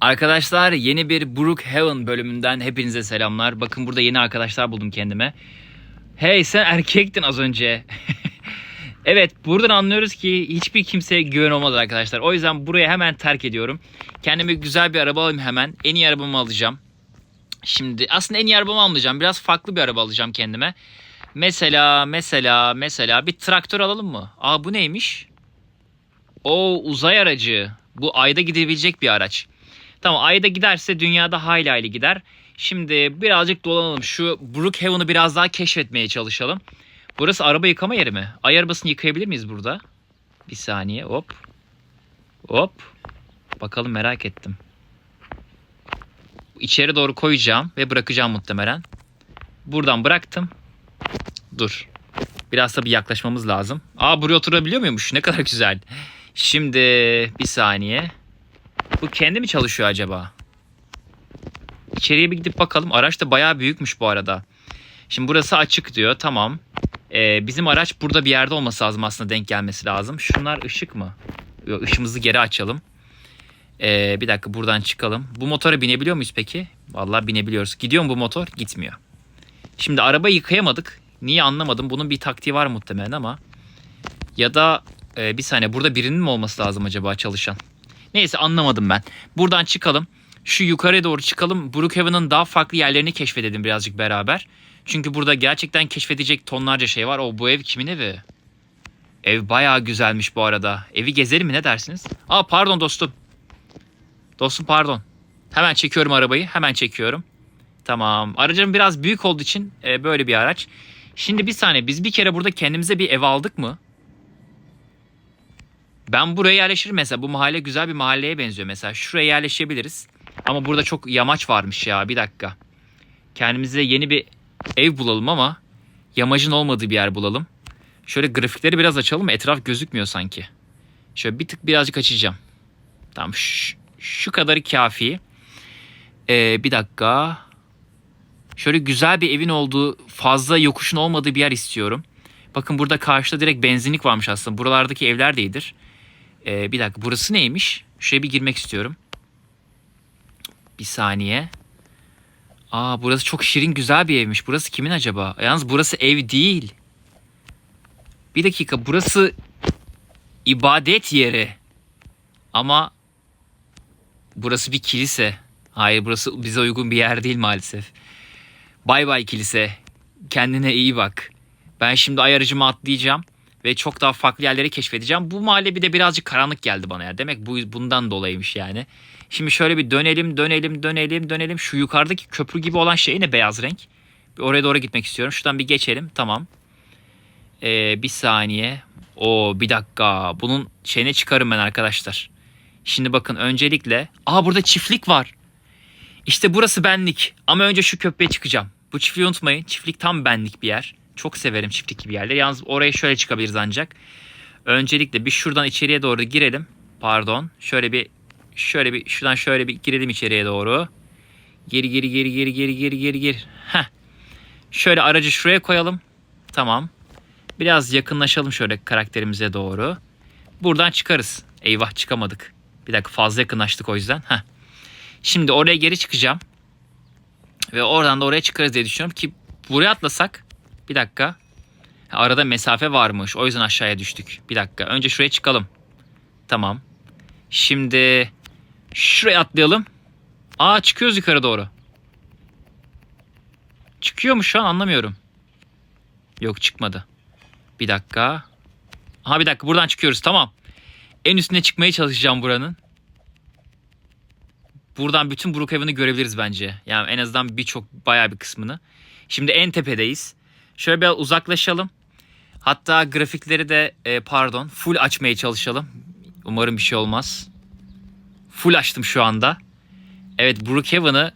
Arkadaşlar yeni bir Brookhaven bölümünden hepinize selamlar. Bakın burada yeni arkadaşlar buldum kendime. Hey sen erkektin az önce. evet buradan anlıyoruz ki hiçbir kimseye güven olmaz arkadaşlar. O yüzden burayı hemen terk ediyorum. Kendime güzel bir araba alayım hemen. En iyi arabamı alacağım. Şimdi aslında en iyi arabamı almayacağım. Biraz farklı bir araba alacağım kendime. Mesela mesela mesela bir traktör alalım mı? Aa bu neymiş? O uzay aracı. Bu ayda gidebilecek bir araç. Tamam ayda giderse dünyada hayli hayli gider. Şimdi birazcık dolanalım. Şu Brookhaven'ı biraz daha keşfetmeye çalışalım. Burası araba yıkama yeri mi? Ay arabasını yıkayabilir miyiz burada? Bir saniye hop. Hop. Bakalım merak ettim. İçeri doğru koyacağım ve bırakacağım muhtemelen. Buradan bıraktım. Dur. Biraz da bir yaklaşmamız lazım. Aa buraya oturabiliyor muymuş? Ne kadar güzel. Şimdi bir saniye. Bu kendi mi çalışıyor acaba? İçeriye bir gidip bakalım. Araç da bayağı büyükmüş bu arada. Şimdi burası açık diyor. Tamam. Ee, bizim araç burada bir yerde olması lazım aslında denk gelmesi lazım. Şunlar ışık mı? Yok, ışığımızı geri açalım. Ee, bir dakika buradan çıkalım. Bu motora binebiliyor muyuz peki? Vallahi binebiliyoruz. Gidiyor mu bu motor? Gitmiyor. Şimdi araba yıkayamadık. Niye anlamadım. Bunun bir taktiği var muhtemelen ama. Ya da e, bir saniye burada birinin mi olması lazım acaba çalışan? Neyse anlamadım ben. Buradan çıkalım. Şu yukarıya doğru çıkalım. Brookhaven'ın daha farklı yerlerini keşfedelim birazcık beraber. Çünkü burada gerçekten keşfedecek tonlarca şey var. O bu ev kimin evi? Ev bayağı güzelmiş bu arada. Evi gezelim mi ne dersiniz? Aa pardon dostum. Dostum pardon. Hemen çekiyorum arabayı. Hemen çekiyorum. Tamam. Aracım biraz büyük olduğu için e, böyle bir araç. Şimdi bir saniye biz bir kere burada kendimize bir ev aldık mı? Ben buraya yerleşirim mesela. Bu mahalle güzel bir mahalleye benziyor mesela. Şuraya yerleşebiliriz. Ama burada çok yamaç varmış ya. Bir dakika. Kendimize yeni bir ev bulalım ama yamacın olmadığı bir yer bulalım. Şöyle grafikleri biraz açalım. Etraf gözükmüyor sanki. Şöyle bir tık birazcık açacağım. Tamam şu, şu kadarı kafi. Ee, bir dakika. Şöyle güzel bir evin olduğu, fazla yokuşun olmadığı bir yer istiyorum. Bakın burada karşıda direkt benzinlik varmış aslında. Buralardaki evler de iyidir. Ee, bir dakika burası neymiş? Şuraya bir girmek istiyorum. Bir saniye. Aa burası çok şirin güzel bir evmiş. Burası kimin acaba? Yalnız burası ev değil. Bir dakika burası ibadet yeri. Ama burası bir kilise. Hayır burası bize uygun bir yer değil maalesef. Bay bay kilise. Kendine iyi bak. Ben şimdi ay aracıma atlayacağım ve çok daha farklı yerleri keşfedeceğim. Bu mahalle bir de birazcık karanlık geldi bana ya. Demek bu bundan dolayıymış yani. Şimdi şöyle bir dönelim, dönelim, dönelim, dönelim. Şu yukarıdaki köprü gibi olan şey ne beyaz renk? Bir oraya doğru gitmek istiyorum. Şuradan bir geçelim. Tamam. Ee, bir saniye. O bir dakika. Bunun şeyine çıkarım ben arkadaşlar. Şimdi bakın öncelikle. Aa burada çiftlik var. İşte burası benlik. Ama önce şu köprüye çıkacağım. Bu çiftliği unutmayın. Çiftlik tam benlik bir yer. Çok severim çiftlik gibi yerleri. Yalnız oraya şöyle çıkabiliriz ancak. Öncelikle bir şuradan içeriye doğru girelim. Pardon. Şöyle bir şöyle bir şuradan şöyle bir girelim içeriye doğru. Geri geri geri geri geri geri geri geri. Heh. Şöyle aracı şuraya koyalım. Tamam. Biraz yakınlaşalım şöyle karakterimize doğru. Buradan çıkarız. Eyvah çıkamadık. Bir dakika fazla yakınlaştık o yüzden. Heh. Şimdi oraya geri çıkacağım. Ve oradan da oraya çıkarız diye düşünüyorum ki buraya atlasak bir dakika. Arada mesafe varmış. O yüzden aşağıya düştük. Bir dakika. Önce şuraya çıkalım. Tamam. Şimdi şuraya atlayalım. Aa çıkıyoruz yukarı doğru. Çıkıyor mu şu an anlamıyorum. Yok çıkmadı. Bir dakika. Aha bir dakika buradan çıkıyoruz tamam. En üstüne çıkmaya çalışacağım buranın. Buradan bütün Brookhaven'ı görebiliriz bence. Yani en azından birçok bayağı bir kısmını. Şimdi en tepedeyiz. Şöyle biraz uzaklaşalım. Hatta grafikleri de e, pardon full açmaya çalışalım. Umarım bir şey olmaz. Full açtım şu anda. Evet Brookhaven'ı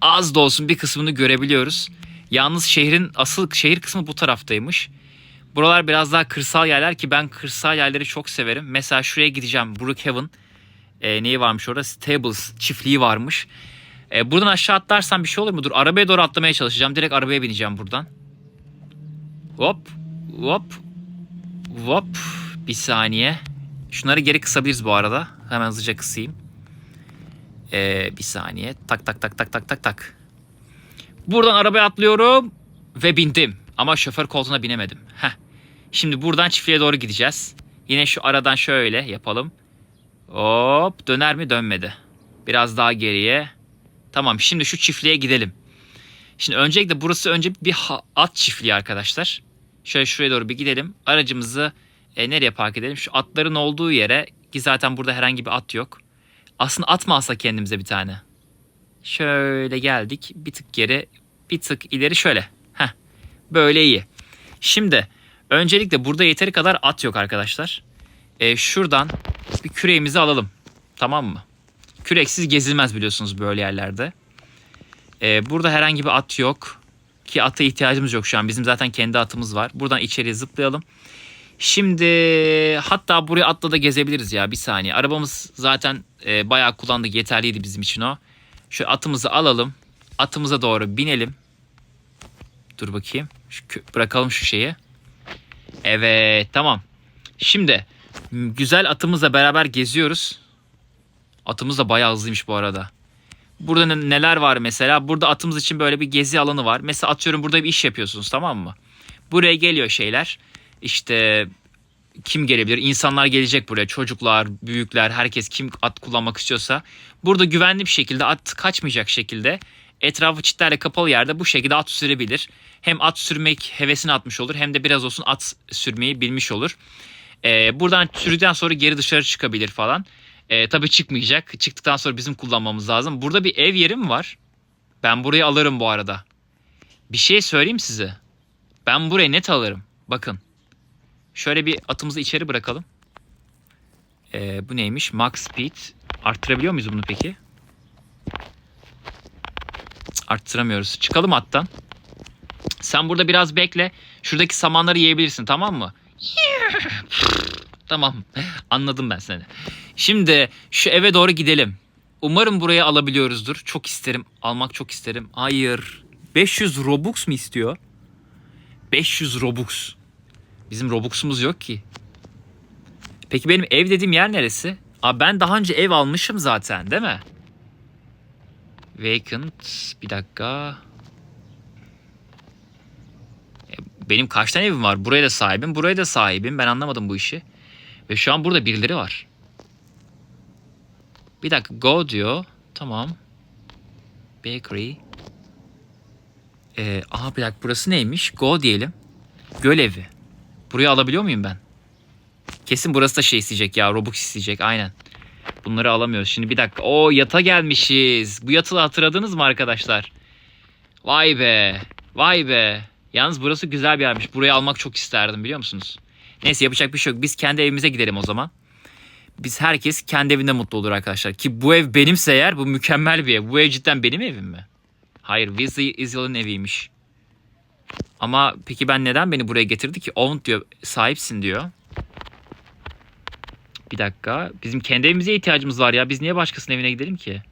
az da olsun bir kısmını görebiliyoruz. Yalnız şehrin asıl şehir kısmı bu taraftaymış. Buralar biraz daha kırsal yerler ki ben kırsal yerleri çok severim. Mesela şuraya gideceğim Brookhaven. E, neyi varmış orada? Stables çiftliği varmış. E, buradan aşağı atlarsam bir şey olur mu? Dur arabaya doğru atlamaya çalışacağım. Direkt arabaya bineceğim buradan. Hop. Hop. Hop. Bir saniye. Şunları geri kısabiliriz bu arada. Hemen hızlıca kısayım. Ee, bir saniye. Tak tak tak tak tak tak tak. Buradan arabaya atlıyorum ve bindim. Ama şoför koltuğuna binemedim. Heh. Şimdi buradan çiftliğe doğru gideceğiz. Yine şu aradan şöyle yapalım. Hop döner mi dönmedi. Biraz daha geriye. Tamam şimdi şu çiftliğe gidelim. Şimdi öncelikle burası önce bir at çiftliği arkadaşlar. Şöyle şuraya doğru bir gidelim. Aracımızı e, nereye park edelim? Şu atların olduğu yere ki zaten burada herhangi bir at yok. Aslında at mı alsak kendimize bir tane? Şöyle geldik. Bir tık geri, bir tık ileri şöyle. Heh. Böyle iyi. Şimdi öncelikle burada yeteri kadar at yok arkadaşlar. E, şuradan bir küreğimizi alalım. Tamam mı? Küreksiz gezilmez biliyorsunuz böyle yerlerde. E, burada herhangi bir at yok. Ki ata ihtiyacımız yok şu an. Bizim zaten kendi atımız var. Buradan içeriye zıplayalım. Şimdi hatta buraya atla da gezebiliriz ya bir saniye. Arabamız zaten e, bayağı kullandık yeterliydi bizim için o. Şu atımızı alalım. Atımıza doğru binelim. Dur bakayım. Şu, bırakalım şu şeyi. Evet tamam. Şimdi güzel atımızla beraber geziyoruz. Atımız da bayağı hızlıymış bu arada. Burada ne- neler var mesela? Burada atımız için böyle bir gezi alanı var. Mesela atıyorum burada bir iş yapıyorsunuz tamam mı? Buraya geliyor şeyler. İşte kim gelebilir? İnsanlar gelecek buraya. Çocuklar, büyükler, herkes kim at kullanmak istiyorsa. Burada güvenli bir şekilde at kaçmayacak şekilde etrafı çitlerle kapalı yerde bu şekilde at sürebilir. Hem at sürmek hevesini atmış olur hem de biraz olsun at sürmeyi bilmiş olur. Ee, buradan sürdükten sonra geri dışarı çıkabilir falan. Ee, tabii çıkmayacak. Çıktıktan sonra bizim kullanmamız lazım. Burada bir ev yeri mi var? Ben burayı alırım bu arada. Bir şey söyleyeyim size. Ben burayı net alırım. Bakın. Şöyle bir atımızı içeri bırakalım. Ee, bu neymiş? Max Speed. Arttırabiliyor muyuz bunu peki? Arttıramıyoruz. Çıkalım attan. Sen burada biraz bekle. Şuradaki samanları yiyebilirsin tamam mı? tamam. Anladım ben seni. Şimdi şu eve doğru gidelim. Umarım burayı alabiliyoruzdur. Çok isterim. Almak çok isterim. Hayır. 500 Robux mu istiyor? 500 Robux. Bizim Robux'umuz yok ki. Peki benim ev dediğim yer neresi? Aa ben daha önce ev almışım zaten değil mi? Vacant. Bir dakika. E, Benim kaç tane evim var? Buraya da sahibim, buraya da sahibim. Ben anlamadım bu işi. Ve şu an burada birileri var. Bir dakika go diyor. Tamam. Bakery. Ee, aha bir dakika burası neymiş? Go diyelim. Göl evi. Burayı alabiliyor muyum ben? Kesin burası da şey isteyecek ya. Robux isteyecek aynen. Bunları alamıyoruz. Şimdi bir dakika. O yata gelmişiz. Bu yatı hatırladınız mı arkadaşlar? Vay be. Vay be. Yalnız burası güzel bir yermiş. Burayı almak çok isterdim biliyor musunuz? Neyse yapacak bir şey yok. Biz kendi evimize gidelim o zaman. Biz herkes kendi evinde mutlu olur arkadaşlar. Ki bu ev benimse eğer bu mükemmel bir ev. Bu ev cidden benim evim mi? Hayır Weasley Isil'ın eviymiş. Ama peki ben neden beni buraya getirdi ki? Owned diyor. Sahipsin diyor. Bir dakika. Bizim kendi evimize ihtiyacımız var ya. Biz niye başkasının evine gidelim ki?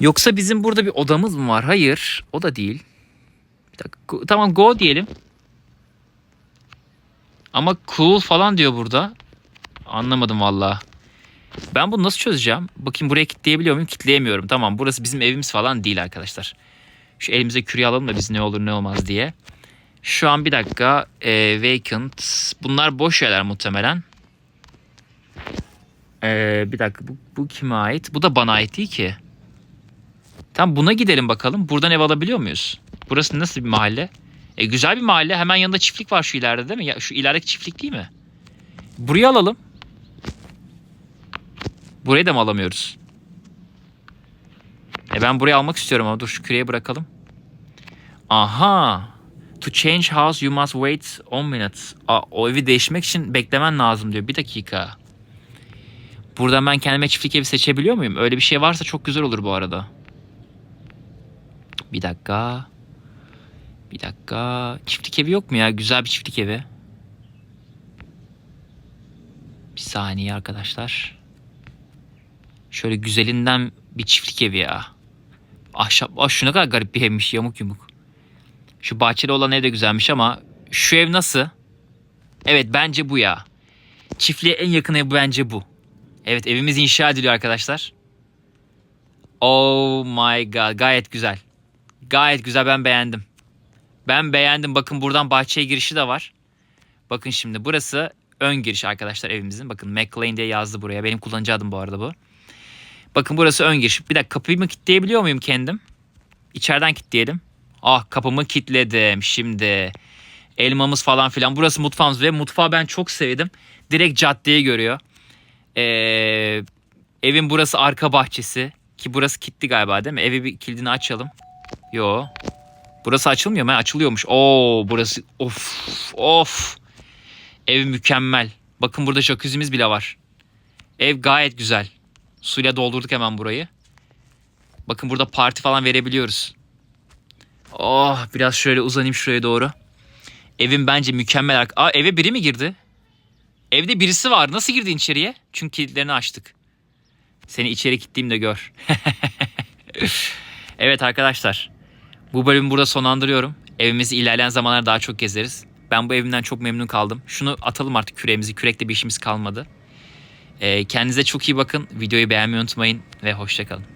Yoksa bizim burada bir odamız mı var? Hayır. O da değil. Bir dakika. Tamam go diyelim. Ama cool falan diyor burada. Anlamadım valla. Ben bunu nasıl çözeceğim? Bakayım buraya kilitleyebiliyor muyum? Kitleyemiyorum. Tamam burası bizim evimiz falan değil arkadaşlar. Şu elimize küreği alalım da biz ne olur ne olmaz diye. Şu an bir dakika. E, vacant. Bunlar boş yerler muhtemelen. E, bir dakika. Bu, bu kime ait? Bu da bana ait değil ki. Tamam buna gidelim bakalım. Buradan ev alabiliyor muyuz? Burası nasıl bir mahalle? E, güzel bir mahalle. Hemen yanında çiftlik var şu ileride değil mi? Ya, şu ilerideki çiftlik değil mi? Burayı alalım. Burayı da mı alamıyoruz? E ben burayı almak istiyorum ama dur şu küreye bırakalım. Aha. To change house you must wait 10 minutes. Aa, o evi değiştirmek için beklemen lazım diyor. Bir dakika. Buradan ben kendime çiftlik evi seçebiliyor muyum? Öyle bir şey varsa çok güzel olur bu arada. Bir dakika. Bir dakika. Çiftlik evi yok mu ya? Güzel bir çiftlik evi. Bir saniye arkadaşlar. Şöyle güzelinden bir çiftlik evi ya. Ahşap. Ah şu ne kadar garip bir evmiş yamuk yumuk. Şu bahçeli olan ev de güzelmiş ama şu ev nasıl? Evet bence bu ya. Çiftliğe en yakın ev bence bu. Evet evimiz inşa ediliyor arkadaşlar. Oh my god. Gayet güzel. Gayet güzel ben beğendim. Ben beğendim. Bakın buradan bahçeye girişi de var. Bakın şimdi burası ön giriş arkadaşlar evimizin. Bakın McLean diye yazdı buraya. Benim kullanıcı adım bu arada bu. Bakın burası ön giriş. Bir dakika kapıyı mı kilitleyebiliyor muyum kendim? İçeriden kilitleyelim. Ah kapımı kilitledim şimdi. Elmamız falan filan. Burası mutfağımız ve mutfağı ben çok sevdim. Direkt caddeyi görüyor. Ee, evin burası arka bahçesi. Ki burası kilitli galiba değil mi? Evi bir kilidini açalım. Yo. Burası açılmıyor mu? Açılıyormuş. Oo burası of of. Ev mükemmel. Bakın burada jacuzzi'miz bile var. Ev gayet güzel. Suyla doldurduk hemen burayı. Bakın burada parti falan verebiliyoruz. Oh biraz şöyle uzanayım şuraya doğru. Evim bence mükemmel. Aa eve biri mi girdi? Evde birisi var. Nasıl girdin içeriye? Çünkü kilitlerini açtık. Seni içeri kilitleyeyim de gör. evet arkadaşlar. Bu bölümü burada sonlandırıyorum. Evimizi ilerleyen zamanlarda daha çok gezeriz. Ben bu evimden çok memnun kaldım. Şunu atalım artık küreğimizi. Kürekte bir işimiz kalmadı. Ee, kendinize çok iyi bakın. Videoyu beğenmeyi unutmayın ve hoşçakalın.